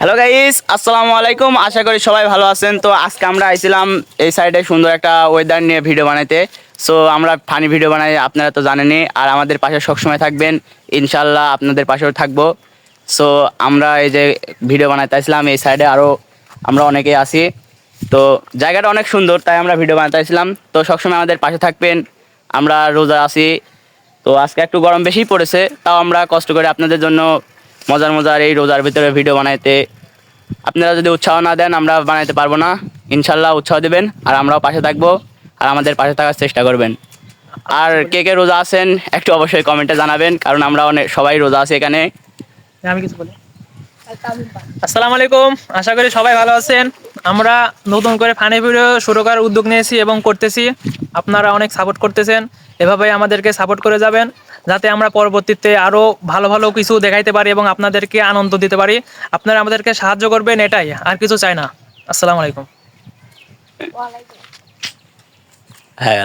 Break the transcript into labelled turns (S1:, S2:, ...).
S1: Hello guys আসসালামু আলাইকুম আশা করি সবাই ভালো আছেন। তো আজকে আমরা আইছিলাম এই সাইডে সুন্দর একটা ওয়েদার নিয়ে ভিডিও বানাইতে। সো আমরা ফানি ভিডিও বানাই, আপনারা তো জানেনই। আর আমাদের পাশে সবসময় থাকবেন। ইনশাল্লাহ আপনাদের পাশেও থাকব। সো আমরা এই যে ভিডিও বানাইতে আসলাম এই সাইডে আরও আমরা অনেকেই আছি। তো, জায়গাটা অনেক সুন্দর, তাই আমরা ভিডিও বানাতে আসলাম তো, সবসময় আমাদের পাশে থাকবেন। আমরা রোজা আছি। তো, আজকে একটু গরম বেশি পড়েছে। তাও আমরা কষ্ট করে আপনাদের জন্য মজার মজার এই রোজার ভিতরে ভিডিও বানাইতে। আপনারা যদি উৎসাহ না দেন, আমরা বানাইতে পারব না। ইনশাল্লাহ উৎসাহ দেবেন আর আমরাও পাশে থাকব আর আমাদের পাশে থাকার চেষ্টা করবেন। আর কে কে রোজা আছেন, একটু অবশ্যই কমেন্টে জানাবেন, কারণ আমরা অনেক, সবাই রোজা আছি এখানে।
S2: আমি কিছু বলি। আসসালামু আলাইকুম, আশা করি সবাই ভালো আছেন। আমরা নতুন করে ফানি ভিডিও শুরু করার উদ্যোগ নিয়েছি এবং করতেছি। আপনারা অনেক সাপোর্ট করতেছেন। এভাবে আমাদেরকে সাপোর্ট করে যাবেন যাতে আমরা পরবর্তীতে আরও ভালো ভালো কিছু দেখাইতে পারি এবং আপনাদেরকে আনন্দ দিতে পারি। আপনারা আমাদেরকে সাহায্য করবেন এটাই আর কিছু চাই না। আসসালামু আলাইকুম।
S1: হ্যাঁ।